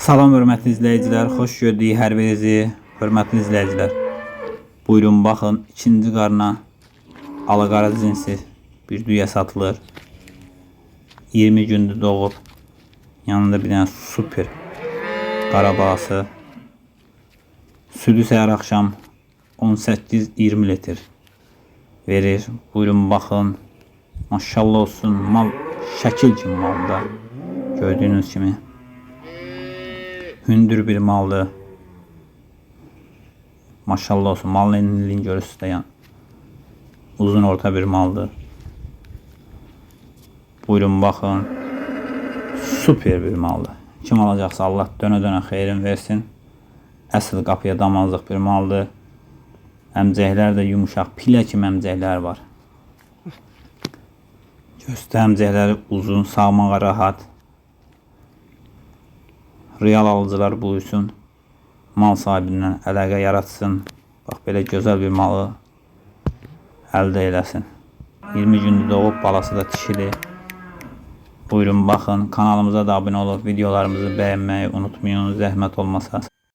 Salam hörmətli izləyicilər, xoş gördük hər birinizi, hörmətli izləyicilər. Buyurun baxın, ikinci qarına alaqara cinsi bir düyə satılır. 20 gündür doğub. Yanında bir dənə super qarabağası. Südü səhər axşam 18-20 litr verir. Buyurun baxın. Maşallah olsun. Mal şəkil kimi malda. Gördüyünüz kimi. Hündür bir maldır. Maşallah olsun. Malın enliliğini görürsünüz de yan. Uzun orta bir maldır. Buyurun bakın. Süper bir maldır. Kim alacaksa Allah döne döne xeyrin versin. Əsl qapıya damazlıq bir maldır. Əmcəklər də yumuşaq, pilə kimi əmcəklər var. Göstə əmcəkləri uzun, sağmağa rahat. Real alıcılar buyursun. Mal sahibindən əlaqə yaratsın. Bax belə gözəl bir malı əldə eləsin. 20 gündür doğub, balası da dişidir. Buyurun baxın, kanalımıza da abunə olub, videolarımızı bəyənməyi unutmayın, zəhmət olmasa.